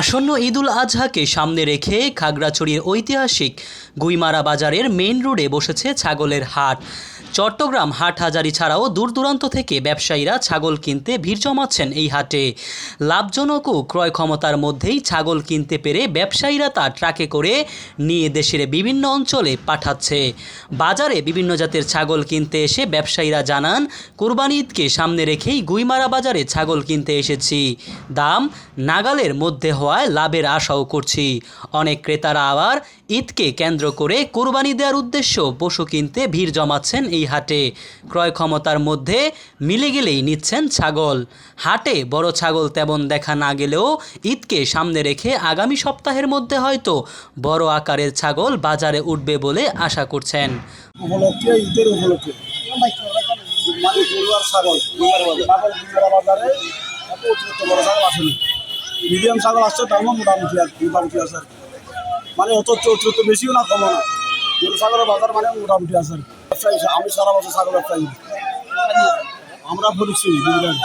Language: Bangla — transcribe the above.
আসন্ন ঈদুল আজহাকে সামনে রেখে খাগড়াছড়ির ঐতিহাসিক গুইমারা বাজারের মেইন রোডে বসেছে ছাগলের হাট। চট্টগ্রাম হাট হাজারি ছাড়াও দূর দূরান্ত থেকে ব্যবসায়ীরা ছাগল কিনতে ভিড় জমাচ্ছেন এই হাটে। লাভজনক ও ক্রয় ক্ষমতার মধ্যেই ছাগল কিনতে পেরে ব্যবসায়ীরা তা ট্রাকে করে নিয়ে দেশের বিভিন্ন অঞ্চলে পাঠাচ্ছে। বাজারে বিভিন্ন জাতের ছাগল কিনতে এসে ব্যবসায়ীরা জানান, কোরবানি ঈদকে সামনে রেখেই গুইমারা বাজারে ছাগল কিনতে এসেছি। দাম নাগালের মধ্যে হওয়ায় লাভের আশাও করছি। অনেক ক্রেতারা আবার ঈদকে কেন্দ্র করে কোরবানি দেওয়ার উদ্দেশ্য পশু কিনতে ভিড় জমাচ্ছেন এই হাটে। ক্রয় ক্ষমতার মধ্যে মিলে গেলেই নিচ্ছেন ছাগল। হাটে বড় ছাগল তেমন দেখা না গেলেও ঈদকে সামনে রেখে আগামী সপ্তাহের মধ্যে হয়তো বড় আকারের ছাগল বাজারে উঠবে বলে আশা করছেন। ছাগল। বাজারে মিডিয়াম ছাগল আসছে দামও মোটামুটি আর মোটামুটি আছে আর। মানে অত অতিরিক্ত বেশিও না, কমও না গরু ছাগলের বাজার মানে মোটামুটি আছে আর। আমি সারা বছর ছাগল ব্যবসায়ী আমরা বুঝলেন